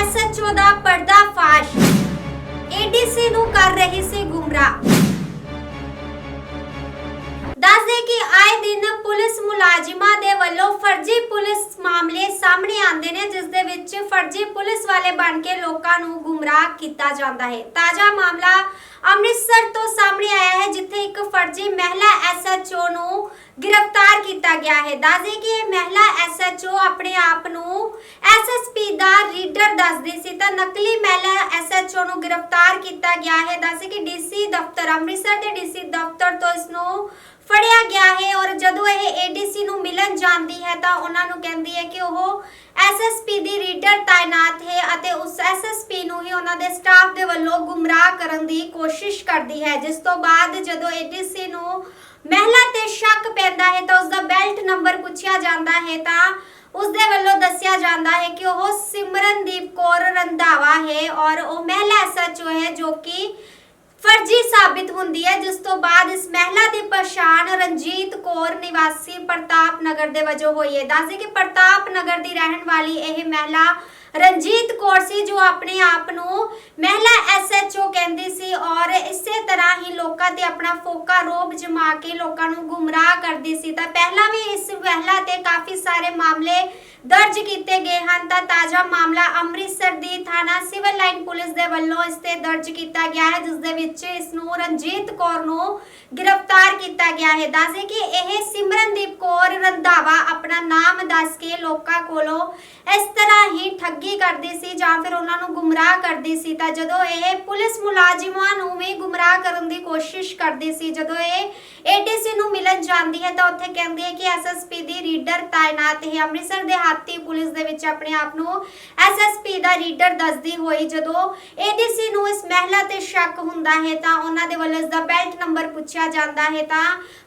SHO ਦਾ ਪਰਦਾਫਾਸ਼ ADC ਨੂੰ ਕਰ ਰਹੀ ਸੀ ਗੁੰਮਰਾਹ। ਦੱਸਦੇ ਕਿ ਆਏ ਦਿਨ ਪੁਲਿਸ ਮੁਲਾਜ਼ਮਾਂ ਦੇ ਵੱਲੋਂ ਫਰਜ਼ੀ ਪੁਲਿਸ ਮਾਮਲੇ ਸਾਹਮਣੇ ਆਉਂਦੇ ਨੇ, ਜਿਸ ਦੇ ਵਿੱਚ ਫਰਜ਼ੀ ਪੁਲਿਸ ਵਾਲੇ ਬਣ ਕੇ ਲੋਕਾਂ ਨੂੰ ਗੁੰਮਰਾਹ ਕੀਤਾ ਜਾਂਦਾ ਹੈ। ਤਾਜ਼ਾ ਮਾਮਲਾ ਅੰਮ੍ਰਿਤਸਰ ਤੋਂ ਸਾਹਮਣੇ ਆਇਆ ਹੈ, ਜਿੱਥੇ ਇੱਕ ਫਰਜ਼ੀ ਮਹਿਲਾ ਐਸਐਚਓ ਨੂੰ ਗ੍ਰਿਫਤਾਰ ਕੀਤਾ ਗਿਆ ਹੈ। ਦੱਸਦੇ ਕਿ ਇਹ ਮਹਿਲਾ ਐਸਐਚਓ ਆਪਣੇ ਆਪ ਨੂੰ ਐਸਐਸਪੀ ਦਾ ਰੀਡਰ ਦੱਸਦੀ ਸੀ ਤਾਂ ਨਕਲੀ ਮਹਿਲਾ ਐਸਐਚਓ ਨੂੰ ਗ੍ਰਿਫਤਾਰ ਕੀਤਾ ਗਿਆ ਹੈ। ਦੱਸਦੇ ਕਿ ਡੀਸੀ ਦਫ਼ਤਰ, ਅੰਮ੍ਰਿਤਸਰ ਦੇ ਡੀਸੀ ਦਫ਼ਤਰ ਤੋਂ ਇਸ ਨੂੰ ਫੜਿਆ ਗਿਆ ਹੈ ਔਰ ਜਦੋਂ ਇਹ ਏਡੀਸੀ ਨੂੰ ਮਿਲਣ ਜਾਂਦੀ ਹੈ ਤਾਂ ਉਹਨਾਂ ਨੂੰ ਕਹਿੰਦੀ ਹੈ ਕਿ ਉਹ ਐਸਐਸਪੀ ਦੀ ਰੀਡਰ ਤਾਇਨਾਤ ਹੈ ਅਤੇ ਉਸ ਐਸਐਸਪੀ ਨੂੰ ਹੀ ਉਹਨਾਂ ਦੇ ਸਟਾਫ ਦੇ ਵੱਲੋਂ ਗੁੰਮਰਾਹ ਕਰਨ ਦੀ ਕੋਸ਼ਿਸ਼ ਕਰਦੀ ਹੈ। ਜਿਸ ਤੋਂ ਬਾਅਦ ਜਦੋਂ ਏਡੀਸੀ ਨੂੰ ਮਹਿਲਾ ਤੇ ਸ਼ੱਕ ਪੈਂਦਾ ਹੈ ਤਾਂ ਉਸ ਦਾ ਬੈਲਟ ਨੰਬਰ ਪੁੱਛਿਆ ਜਾਂਦਾ ਹੈ ਤਾਂ ਉਸ ਦੇ ਵੱਲੋਂ ਦੱਸਿਆ ਜਾਂਦਾ ਹੈ ਕਿ ਉਹ ਸਿਮਰਨਦੀਪ ਕੌਰ ਰੰਧਾਵਾ ਹੈ ਔਰ ਉਹ ਮਹਿਲਾ ਐਸਐਚਓ ਹੈ ਜੋ ਕਿ ਫਰਜ਼ੀ ਸਾਬਿਤ ਹੁੰਦੀ ਹੈ, ਜਿਸ ਤੋਂ ਬਾਅਦ ਇਸ ਮਹਿਲਾ ਦੀ ਪਛਾਣ ਰਣਜੀਤ ਕੌਰ ਨਿਵਾਸੀ ਪ੍ਰਤਾਪ ਨਗਰ ਦੇ ਵਜੋਂ ਹੋਈ ਹੈ। ਦੱਸਦੇ ਕਿ ਪ੍ਰਤਾਪ ਨਗਰ ਦੀ ਰਹਿਣ ਵਾਲੀ ਇਹ ਮਹਿਲਾ ਰਣਜੀਤ ਕੌਰ ਸੀ, ਜੋ ਆਪਣੇ ਆਪ ਨੂੰ ਮਹਿਲਾ ਐਸਐਚਓ ਕਹਿੰਦੀ ਸੀ ਔਰ ਇਸੇ ਤਰ੍ਹਾਂ ਹੀ ਲੋਕਾਂ ਤੇ ਆਪਣਾ ਫੋਕਾ ਰੋਬ ਜਮਾ ਕੇ ਲੋਕਾਂ ਨੂੰ ਗੁੰਮਰਾਹ ਕਰਦੀ ਸੀ। ਤਾਂ ਪਹਿਲਾਂ ਵੀ ਇਸ ਮਹਿਲਾ ਤੇ ਕਾਫੀ ਸਾਰੇ ਮਾਮਲੇ ਦਰਜ ਕੀਤੇ ਗਏ ਹਨ ਤਾਂ ਤਾਜ਼ਾ ਮਾਮਲਾ ਅੰਮ੍ਰਿਤਸਰ ਦੀ ਥਾਣਾ ਸਿਵਲ ਲਾਈਨ ਪੁਲਿਸ ਦੇ ਵੱਲੋਂ ਇਸ ਤੇ ਦਰਜ ਕੀਤਾ ਗਿਆ ਹੈ, ਜਿਸ ਦੇ ਵਿੱਚ ਇਸ ਨੂੰ ਰਣਜੀਤ ਕੌਰ ਨੂੰ ਗ੍ਰਿਫਤਾਰ ਕੀਤਾ ਗਿਆ ਹੈ। ਦੱਸੇ ਕਿ ਇਹ ਸਿਮਰਨਦੀਪ ਕੌਰ ਰੰਧਾਵਾ ਆਪਣਾ ਨਾਮ ਦੱਸ ਕੇ ਲੋਕਾਂ ਕੋਲੋਂ ਇਸ ਤਰ੍ਹਾਂ ਹੀ ਠੱਗੀ ਕਰਦੀ ਸੀ ਜਾਂ ਫਿਰ ਉਹਨਾਂ ਨੂੰ ਗੁੰਮਰਾਹ ਕਰਦੀ ਸੀ। ਤਾਂ ਜਦੋਂ ਇਹ ਪੁਲਿਸ ਮੁਲਾਜ਼ਮਾਂ ਨੂੰ ਵੀ ਗੁੰਮਰਾਹ ਕਰਨ ਦੀ ਕੋਸ਼ਿਸ਼ ਕਰਦੀ ਸੀ। ਜਦੋਂ ਇਹ ਏਡੀਸੀ ਨੂੰ ਮਿਲਣ ਜਾਂਦੀ ਹੈ ਤਾਂ ਉੱਥੇ ਕਹਿੰਦੀ ਹੈ ਕਿ ਐਸਐਸਪੀ ਦੀ ਰੀਡਰ ਤਾਇਨਾਤ ਹੈ। ਅੰਮ੍ਰਿਤਸਰ ਦੇ ਹਾਤੀ ਪੁਲਿਸ ਦੇ ਵਿੱਚ ਆਪਣੇ ਆਪ ਨੂੰ ਐਸਐਸਪੀ ਦਾ ਰੀਡਰ ਦੱਸਦੀ ਹੋਈ ਜਦੋਂ ਏਡੀਸੀ ਨੂੰ ਇਸ ਮਹਿਲਾ ਤੇ ਸ਼ੱਕ ਹੁੰਦਾ ਹੈ ਤਾਂ ਉਹਨਾਂ ਦੇ ਵੱਲੋਂ ਇਸ ਦਾ ਬੈਲਟ ਨੰਬਰ ਪੁੱਛਿਆ ਜਾਂਦਾ ਹੈ ਤਾਂ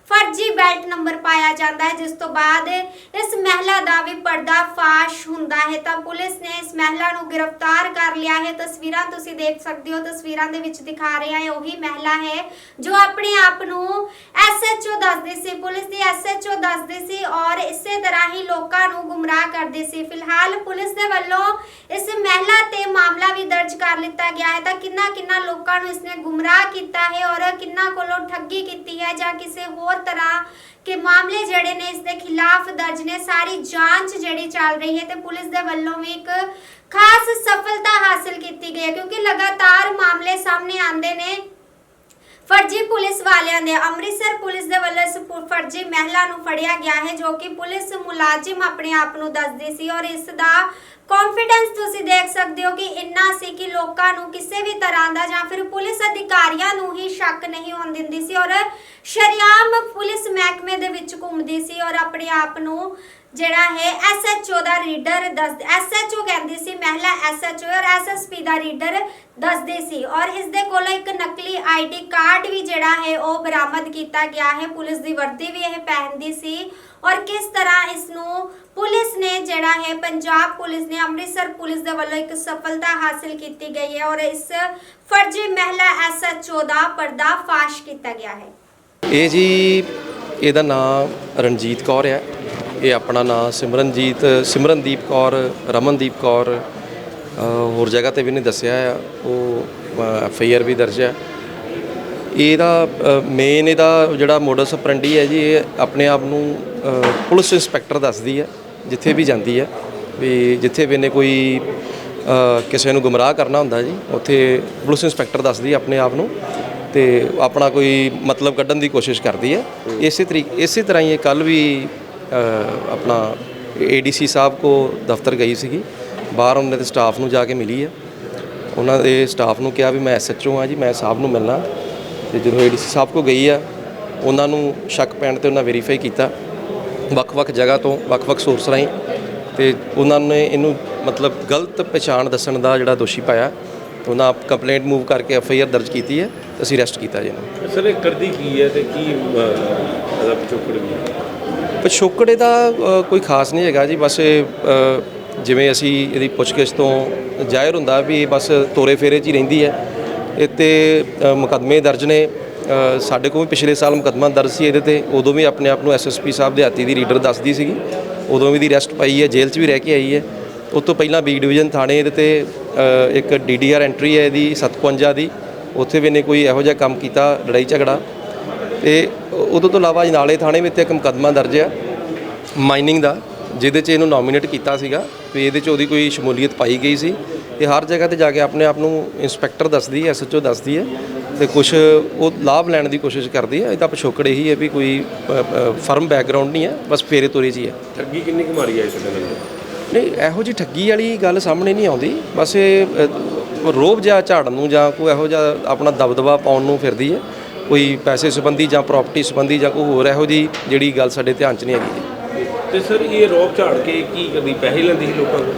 ਫਰਜ਼ੀ ਬੈਲਟ ਨੰਬਰ ਪਾਇਆ ਜਾਂਦਾ ਹੈ, ਜਿਸ ਤੋਂ ਬਾਅਦ ਇਸ ਮਹਿਲਾ ਦਾ ਵੀ ਪਰਦਾ ਫਾਸ਼ ਹੁੰਦਾ ਹੈ। ਤਾਂ ਪੁਲਿਸ ਨੇ ਇਸ ਮਹਿਲਾ ਨੂੰ ਗ੍ਰਿਫਤਾਰ ਕਰ ਲਿਆ ਹੈ। ਤਸਵੀਰਾਂ ਤੁਸੀਂ ਦੇਖ ਸਕਦੇ ਹੋ। ਤਸਵੀਰਾਂ ਦੇ ਵਿੱਚ ਦਿਖਾ ਰਿਹਾ ਹੈ, ਉਹੀ ਮਹਿਲਾ ਹੈ ਜੋ ਆਪਣੇ ਆਪ ਨੂੰ ਐਸਐਚਓ ਦੱਸਦੀ ਸੀ, ਪੁਲਿਸ ਦੀ ਐਸਐਚਓ ਦੱਸਦੀ ਸੀ ਔਰ ਇਸੇ ਤਰ੍ਹਾਂ ਹੀ ਲੋਕਾਂ ਨੂੰ ਗੁੰਮਰਾਹ ਕਰਦੀ ਸੀ। ਫਿਲਹਾਲ ਪੁਲਿਸ ਦੇ ਵੱਲੋਂ ਇਸ ਮਹਿਲਾ ਤੇ ਮਾਮਲਾ ਵੀ ਦਰਜ ਕਰ ਲਿੱਤਾ ਗਿਆ ਹੈ। ਤਾਂ ਕਿੰਨਾ ਕਿੰਨਾ ਲੋਕਾਂ ਨੂੰ ਇਸਨੇ ਗੁੰਮਰਾਹ ਕੀਤਾ ਹੈ ਔਰ ਕਿੰਨਾ ਕੋਲੋਂ ਠੱਗੀ ਕੀਤੀ ਹੈ ਜਾਂ ਕਿਸੇ ਹੋਰ ਤਰ੍ਹਾਂ ਕਿ ਮਾਮਲੇ ਜਿਹੜੇ ਨੇ ਇਸ ਦੇ ਖਿਲਾਫ ਦਰਜ ਨੇ, ਸਾਰੀ ਜਾਂਚ ਜਿਹੜੀ ਚੱਲ ਰਹੀ ਹੈ ਤੇ ਪੁਲਿਸ ਦੇ ਵੱਲੋਂ ਵੀ ਇੱਕ ਖਾਸ ਸਫਲਤਾ ਹਾਸਲ ਕੀਤੀ ਗਈ ਹੈ। ਕਿਉਂਕਿ ਲਗਾਤਾਰ ਮਾਮਲੇ ਸਾਹਮਣੇ ਆਉਂਦੇ ਨੇ। ਫਰਜ਼ੀ ਪੁਲਿਸ ਵਾਲਿਆਂ ਦੇ ਅੰਮ੍ਰਿਤਸਰ ਪੁਲਿਸ ਦੇ ਵੱਲੋਂ ਇਸ ਪੁ- ਫਰਜ਼ੀ ਮਹਿਲਾ ਨੂੰ ਫੜਿਆ ਗਿਆ ਹੈ, ਜੋ ਕਿ ਪੁਲਿਸ ਮੁਲਾਜ਼ਮ ਆਪਣੇ ਆਪ ਨੂੰ ਦੱਸਦੀ ਸੀ ਔਰ ਇਸ ਦਾ ਕੌਨਫੀਡੈਂਸ ਤੁਸੀਂ ਦੇਖ ਸਕਦੇ ਹੋ ਕਿ ਇੰਨਾ ਸੀ ਕਿ ਲੋਕਾਂ ਨੂੰ ਕਿਸੇ ਵੀ ਤਰ੍ਹਾਂ ਦਾ ਜਾਂ ਫਿਰ ਪੁਲਿਸ ਅਧਿਕਾਰੀਆਂ ਨੂੰ ਹੀ ਸ਼ੱਕ ਨਹੀਂ ਹੋਣ ਦਿੰਦੀ ਸੀ ਔਰ ਸ਼ਰਿਆਮ ਪੁਲਿਸ ਮਹਿਕਮੇ ਦੇ ਵਿੱਚ ਘੁੰਮਦੀ ਸੀ ਔਰ ਆਪਣੇ ਆਪ ਨੂੰ ਜਿਹੜਾ ਹੈ ਐਸਐਚਓ ਦਾ ਰੀਡਰ ਦੱਸ ਐਸਐਚਓ ਕਹਿੰਦੀ ਸੀ ਐਸਐਚਓ ਔਰ ਐਸਐਸਪੀ ਦਾ ਰੀਡਰ ਦੱਸਦੀ ਸੀ ਔਰ ਇਸ ਦੇ ਕੋਲੋਂ ਇੱਕ ਨਕਲੀ ਆਈਡੀ ਕਾਰਡ ਵੀ ਜਿਹੜਾ ਹੈ ਉਹ ਬਰਾਮਦ ਕੀਤਾ ਗਿਆ ਹੈ। ਪੁਲਿਸ ਦੀ ਵਰਦੀ ਵੀ ਇਹ ਪਹਿਨਦੀ ਸੀ ਔਰ ਕਿਸ ਤਰ੍ਹਾਂ ਇਸ ਨੂੰ ਪੁਲਿਸ ਨੇ ਜਿਹੜਾ ਹੈ, ਪੰਜਾਬ ਪੁਲਿਸ ਨੇ, ਅੰਮ੍ਰਿਤਸਰ ਪੁਲਿਸ ਦੇ ਵੱਲੋਂ ਇੱਕ ਸਫਲਤਾ ਹਾਸਲ ਕੀਤੀ ਗਈ ਹੈ ਔਰ ਇਸ ਫਰਜ਼ੀ ਮਹਿਲਾ ਐਸਐਚਓ ਦਾ ਪਰਦਾਫਾਸ਼ ਕੀਤਾ ਗਿਆ ਹੈ। ਇਹ ਜੀ, ਇਹਦਾ ਨਾਮ ਰਣਜੀਤ ਕੌਰ ਹੈ। ਇਹ ਆਪਣਾ ਨਾਮ ਸਿਮਰਨਜੀਤ, ਸਿਮਰਨਦੀਪ ਕੌਰ, ਰਮਨਦੀਪ ਕੌਰ ਹੋਰ ਜਗ੍ਹਾ ਤੇ ਵੀ ਨਹੀਂ ਦੱਸਿਆ ਆ। ਉਹ ਐਫ ਆਈ ਆਰ ਵੀ ਦਰਜ ਹੈ ਇਹਦਾ ਮੇਨ ਇਹਦਾ ਜਿਹੜਾ ਮੋਡਸ ਆਪਰੈਂਡੀ ਹੈ ਜੀ ਇਹ ਆਪਣੇ ਆਪ ਨੂੰ ਪੁਲਿਸ ਇੰਸਪੈਕਟਰ ਦੱਸਦੀ ਹੈ ਜਿੱਥੇ ਵੀ ਜਾਂਦੀ ਹੈ ਵੀ ਜਿੱਥੇ ਵੀ ਇਹਨੇ ਕੋਈ ਕਿਸੇ ਨੂੰ ਗੁੰਮਰਾਹ ਕਰਨਾ ਹੁੰਦਾ ਜੀ ਉੱਥੇ ਪੁਲਿਸ ਇੰਸਪੈਕਟਰ ਦੱਸਦੀ ਆਪਣੇ ਆਪ ਨੂੰ। ਤੇ ਆਪਣਾ ਕੋਈ ਮਤਲਬ ਕੱਢਣ ਦੀ ਕੋਸ਼ਿਸ਼ ਕਰਦੀ ਹੈ ਇਸੇ ਤਰੀਕੇ ਇਸੇ ਤਰ੍ਹਾਂ ਹੀ ਇਹ ਕੱਲ ਵੀ ਅ, ਆਪਣਾ ਏਡੀਸੀ ਸਾਹਿਬ ਕੋ ਦਫ਼ਤਰ ਗਈ ਸੀਗੀ। ਬਾਹਰ ਉਹਨਾਂ ਦੇ ਸਟਾਫ ਨੂੰ ਜਾ ਕੇ ਮਿਲੀ ਹੈ ਉਹਨਾਂ ਦੇ ਸਟਾਫ ਨੂੰ ਕਿਹਾ ਵੀ ਮੈਂ ਐਸਐਚਓ ਹਾਂ ਜੀ ਮੈਂ ਸਾਹਿਬ ਨੂੰ ਮਿਲਣਾ। ਤੇ ਜਦੋਂ ਏਡੀਸੀ ਸਾਹਿਬ ਕੋ ਗਈ ਆ ਉਹਨਾਂ ਨੂੰ ਸ਼ੱਕ ਪੈਣ ਤੇ ਉਹਨਾਂ ਵੈਰੀਫਾਈ ਕੀਤਾ। ਵੱਖ-ਵੱਖ ਜਗ੍ਹਾ ਤੋਂ ਵੱਖ-ਵੱਖ ਸੋਰਸ ਰਾਹੀਂ। ਤੇ ਉਹਨਾਂ ਨੇ ਇਹਨੂੰ ਮਤਲਬ ਗਲਤ ਪਛਾਣ ਦੱਸਣ ਦਾ ਜਿਹੜਾ ਦੋਸ਼ੀ ਪਾਇਆ। ਉਹਨਾਂ ਆਪ ਕੰਪਲੇਂਟ ਮੂਵ ਕਰਕੇ ਐਫ ਆਈ ਆਰ ਦਰਜ ਕੀਤੀ ਹੈ ਤੇ ਅਸੀਂ ਅਰੈਸਟ ਕੀਤਾ ਜੀ ਇਹਨੂੰ। ਸਰ ਇਹ ਕਰਦੀ ਕੀ ਹੈ ਤੇ ਕੀ ਅਦਾ ਪਿਛੋਕੜ ਵੀ? ਪਿਛੋਕੜੇ ਦਾ ਕੋਈ ਖਾਸ ਨਹੀਂ ਹੈਗਾ ਜੀ ਬਸ ਇਹ, ਜਿਵੇਂ ਅਸੀਂ ਇਹਦੀ ਪੁੱਛਗਿੱਛ ਤੋਂ ਜ਼ਾਹਿਰ ਹੁੰਦਾ ਵੀ ਇਹ ਬਸ ਤੋਰੇ ਫੇਰੇ 'ਚ ਹੀ ਰਹਿੰਦੀ ਹੈ। ਇੱਥੇ ਅ, ਮੁਕੱਦਮੇ ਦਰਜ ਨੇ। ਸਾਡੇ ਕੋਲ ਵੀ ਪਿਛਲੇ ਸਾਲ ਮੁਕੱਦਮਾ ਦਰਜ ਸੀ ਇਹਦੇ ਤੇ। ਉਦੋਂ ਵੀ ਆਪਣੇ ਆਪ ਨੂੰ ਐਸਐਸਪੀ ਸਾਹਿਬ ਦੇ ਹਾਤੀ ਦੀ ਰੀਡਰ ਦੱਸਦੀ ਸੀਗੀ। ਉਦੋਂ ਵੀ ਦੀ ਅਰੈਸਟ ਪਾਈ ਹੈ ਜੇਲ੍ਹ 'ਚ ਵੀ ਰਹਿ ਕੇ ਆਈ ਹੈ। ਉਸ ਤੋਂ ਪਹਿਲਾਂ ਬੀ ਡਿਵੀਜ਼ਨ ਥਾਣੇ ਇਹਦੇ ਤੇ ਅ, ਇੱਕ ਡੀਡੀਆਰ ਐਂਟਰੀ ਹੈ ਇਹਦੀ 57 ਦੀ। ਉੱਥੇ ਵੀ ਇਹਨੇ ਕੋਈ ਇਹੋ ਜਿਹਾ ਕੰਮ ਕੀਤਾ ਲੜਾਈ ਝਗੜਾ। ਤੇ ਉਦੋਂ ਤੋਂ ਇਲਾਵਾ ਨਾਲੇ ਥਾਣੇ ਵਿੱਚ ਇੱਕ ਮੁਕੱਦਮਾ ਦਰਜ ਹੈ ਮਾਈਨਿੰਗ ਦਾ। ਜਿਹਦੇ 'ਚ ਇਹਨੂੰ ਨੋਮੀਨੇਟ ਕੀਤਾ ਸੀਗਾ ਵੀ ਇਹਦੇ 'ਚ ਉਹਦੀ ਕੋਈ ਸ਼ਮੂਲੀਅਤ ਪਾਈ ਗਈ ਸੀ। ਇਹ ਹਰ ਜਗ੍ਹਾ ਤੇ ਜਾ ਕੇ ਆਪਣੇ ਆਪ ਨੂੰ ਇੰਸਪੈਕਟਰ ਦੱਸਦੀ ਹੈ ਐਸਐਚਓ ਦੱਸਦੀ ਹੈ ਤੇ ਕੁਝ ਉਹ ਲਾਭ ਲੈਣ ਦੀ ਕੋਸ਼ਿਸ਼ ਕਰਦੀ ਹੈ। ਇਹਦਾ ਪਿਛੋਕੜ ਇਹੀ ਹੈ ਵੀ ਕੋਈ ਫਰਮ ਬੈਕਗ੍ਰਾਉਂਡ ਨਹੀਂ ਹੈ ਬਸ ਫੇਰੇ ਤੋਰੇ 'ਚ ਹੀ। ਹੈ ਠੱਗੀ ਕਿੰਨੀ ਕੁ ਮਾਰੀ ਆ ਇਸ ਦੇ ਨਾਲ? ਨਹੀਂ ਇਹੋ ਜੀ ਠੱਗੀ ਵਾਲੀ ਗੱਲ ਸਾਹਮਣੇ ਨਹੀਂ ਆਉਂਦੀ। ਬਸ ਇਹ ਰੋਬ ਜਿਹਾ ਝਾੜਨ ਨੂੰ ਜਾਂ ਕੋਈ ਇਹੋ ਜਿਹਾ ਆਪਣਾ ਦਬਦਬਾ ਪਾਉਣ ਨੂੰ ਫਿਰਦੀ ਹੈ। ਕੋਈ ਪੈਸੇ ਸੰਬੰਧੀ ਜਾਂ ਪ੍ਰਾਪਰਟੀ ਸੰਬੰਧੀ ਜਾਂ ਕੋਈ ਹੋਰ ਇਹੋ ਜੀ ਜਿਹੜੀ ਗੱਲ ਸਾਡੇ ਧਿਆਨ 'ਚ ਨਹੀਂ ਹੈਗੀ। ਜੀ ਤੇ ਸਰ ਇਹ ਰੋਬ ਝਾੜ ਕੇ ਕੀ ਕਰਦੀ ਪੈਸੇ ਲੈਂਦੀ ਸੀ ਲੋਕਾਂ ਕੋਲ?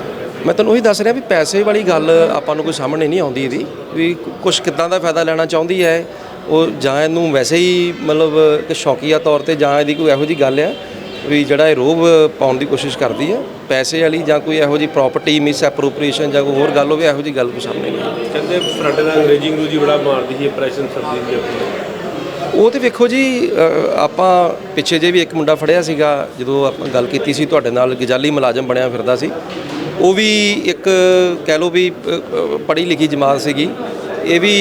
ਮੈਂ ਤੁਹਾਨੂੰ ਉਹੀ ਦੱਸ ਰਿਹਾ ਵੀ ਪੈਸੇ ਵਾਲੀ ਗੱਲ ਆਪਾਂ ਨੂੰ ਕੋਈ ਸਾਹਮਣੇ ਨਹੀਂ ਆਉਂਦੀ ਇਹਦੀ ਵੀ ਕੁਝ ਕਿੱਦਾਂ ਦਾ ਫਾਇਦਾ ਲੈਣਾ ਚਾਹੁੰਦੀ ਹੈ ਉਹ ਜਾਂ ਇਹਨੂੰ ਵੈਸੇ ਹੀ ਮਤਲਬ ਕਿ ਸ਼ੌਕੀਆ ਤੌਰ ਤੇ ਜਾਂ ਇਹਦੀ ਕੋਈ ਇਹੋ ਜੀ ਗੱਲ ਹੈ ਵੀ ਜਿਹੜਾ ਇਹ ਰੋਬ ਪਾਉਣ ਦੀ ਕੋਸ਼ਿਸ਼ ਕਰਦੀ ਹੈ ਪੈਸੇ ਵਾਲੀ ਜਾਂ ਕੋਈ ਇਹੋ ਜੀ ਪ੍ਰਾਪਰਟੀ ਮਿਸ ਐਪਰੋਪ੍ਰੀਏਸ਼ਨ ਜਾਂ ਕੋਈ ਹੋਰ ਗੱਲ ਹੋਵੇ ਇਹੋ ਜੀ ਗੱਲ ਕੋਈ ਸਾਹਮਣੇ ਨਹੀਂ ਕਹਿੰਦੇ ਫਰੰਟ ਦਾ ਅੰਗਰੇਜ਼ੀ ਅੰਗਰੂਜੀ ਬੜਾ ਮਾਰਦੀ ਸੀ ਇੰਪ੍ਰੈਸ਼ਨ ਸਰਦੀ ਸੀ ਆਪਣੀ। ਉਹ ਤੇ ਵੇਖੋ ਜੀ ਆਪਾਂ ਪਿੱਛੇ ਜੇ ਵੀ ਇੱਕ ਮੁੰਡਾ ਫੜਿਆ ਸੀਗਾ, ਜਦੋਂ ਆਪਾਂ ਗੱਲ ਕੀਤੀ ਸੀ, ਤੁਹਾਡੇ ਨਾਲ ਗਜਾਲੀ ਮੁਲਾਜ਼ਮ ਬਣਿਆ ਫਿਰਦਾ ਸੀ, ਉਹ ਵੀ ਇੱਕ ਕਹਿ ਲਓ ਵੀ ਪੜ੍ਹੀ ਲਿਖੀ ਜਮਾਤ ਸੀਗੀ। ਇਹ ਵੀ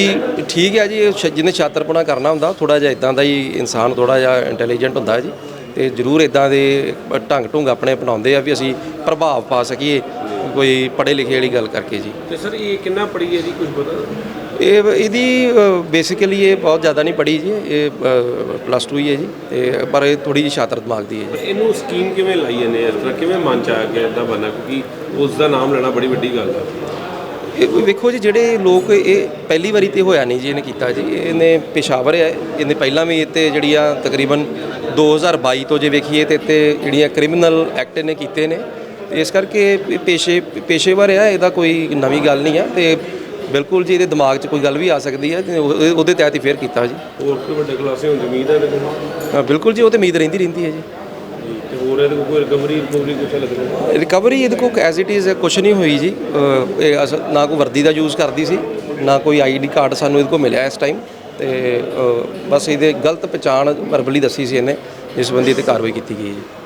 ਠੀਕ ਹੈ ਜੀ ਜਿਹਨੇ ਛਾਤਰਪੁਣਾ ਕਰਨਾ ਹੁੰਦਾ ਥੋੜਾ ਜਿਹਾ ਇਦਾਂ ਦਾ ਹੀ ਇਨਸਾਨ ਥੋੜਾ ਜਿਹਾ ਇੰਟੈਲੀਜੈਂਟ ਹੁੰਦਾ ਜੀ, ਤੇ ਜ਼ਰੂਰ ਇਦਾਂ ਦੇ ਢੰਗ ਢੁੰਗ ਆਪਣੇ ਅਪਣਾਉਂਦੇ ਆ ਵੀ ਅਸੀਂ ਪ੍ਰਭਾਵ ਪਾ ਸਕੀਏ, ਕੋਈ ਪੜ੍ਹੇ ਲਿਖੇ ਵਾਲੀ ਗੱਲ ਕਰਕੇ ਜੀ। ਤੇ ਸਰ, ਇਹ ਕਿੰਨਾ ਪੜੀ ਹੈ ਜੀ, ਕੁਝ ਪਤਾ? ਇਹ ਇਹਦੀ ਬੇਸਿਕਲੀ ਇਹ ਬਹੁਤ ਜ਼ਿਆਦਾ ਨਹੀਂ ਪੜ੍ਹੀ ਜੀ। ਇਹ ਪਲੱਸ 2 ਹੀ ਹੈ ਜੀ। ਤੇ ਪਰ ਇਹ ਥੋੜੀ ਜਿਹੀ ਸ਼ਾਤਰ ਦਿਮਾਗ ਦੀ ਹੈ ਜੀ। ਇਹਨੂੰ ਸਕੀਮ ਕਿਵੇਂ ਲਾਈ ਜਾਂਦੇ ਇਸ ਤਰ੍ਹਾਂ ਕਿਵੇਂ ਮਨ ਚ ਆ ਗਿਆ ਇਦਾਂ ਬਣਨਾ ਕਿਉਂਕਿ ਉਸ ਦਾ ਨਾਮ ਲੈਣਾ ਬੜੀ ਵੱਡੀ ਗੱਲ ਆ। ਇਹ ਵੇਖੋ ਜੀ ਜਿਹੜੇ ਲੋਕ ਇਹ ਪਹਿਲੀ ਵਾਰੀ ਤੇ ਹੋਇਆ ਨਹੀਂ ਜੀ ਇਹਨੇ ਕੀਤਾ ਜੀ। ਇਹਨੇ ਪੇਸ਼ਾਵਰ ਹੈ। ਇਹਨੇ ਪਹਿਲਾਂ ਵੀ ਇੱਥੇ ਜਿਹੜੀ ਆ ਤਕਰੀਬਨ 2022 ਤੋਂ ਜੇ ਵੇਖੀਏ ਤੇ ਇੱਥੇ ਜਿਹੜੀਆਂ ਕ੍ਰਿਮੀਨਲ ਐਕਟ ਨੇ ਕੀਤੇ ਨੇ। ਇਸ ਕਰਕੇ ਪੇਸ਼ੇ ਪੇਸ਼ੇਵਰ ਹੈ ਇਹਦਾ ਕੋਈ ਨਵੀਂ ਗੱਲ ਨਹੀਂ ਹੈ ਤੇ ਬਿਲਕੁਲ ਜੀ ਇਹਦੇ ਦਿਮਾਗ 'ਚ ਕੋਈ ਗੱਲ ਵੀ ਆ ਸਕਦੀ ਹੈ ਤੇ ਉਹ- ਉਹਦੇ ਤਹਿਤ ਹੀ ਫੇਰ ਕੀਤਾ ਜੀ। ਹੋਰ ਕੋਈ ਵੱਡੇ ਖੁਲਾਸੇ ਹੋਣ ਦੀ ਉਮੀਦ ਹੈ ਕੋਲ? ਹਾਂ, ਬਿਲਕੁਲ ਜੀ ਉਹ ਤੇ ਉਮੀਦ ਰਹਿੰਦੀ ਰਹਿੰਦੀ ਹੈ ਜੀ। ਜੀ, ਤੇ ਹੋਰ ਇਹਦੇ ਕੋਲ ਕੋਈ ਰਿਕਵਰੀ ਰਿਕਵਰੀ ਕੁਛ ਲੱਗਦਾ ਰਿਕਵਰੀ ਇਹਦੇ ਕੋਲ ਐਜ਼ ਇਟ ਇਜ਼ ਕੁਝ ਨਹੀਂ ਹੋਈ ਜੀ। ਇਹ ਅਸ- ਨਾ ਕੋਈ ਵਰਦੀ ਦਾ ਯੂਜ਼ ਕਰਦੀ ਸੀ ਨਾ ਕੋਈ ਆਈਡੀ ਕਾਰਡ ਸਾਨੂੰ ਇਹਦੇ ਕੋਲ ਮਿਲਿਆ ਇਸ ਟਾਈਮ ਤੇ ਬਸ ਇਹਦੇ ਗਲਤ ਪਛਾਣ ਵਰਬਲੀ ਦੱਸੀ ਸੀ ਇਹਨੇ ਜਿਸ ਬੰਦੀ ਤੇ ਕਾਰਵਾਈ ਕੀਤੀ ਗਈ ਹੈ ਜੀ।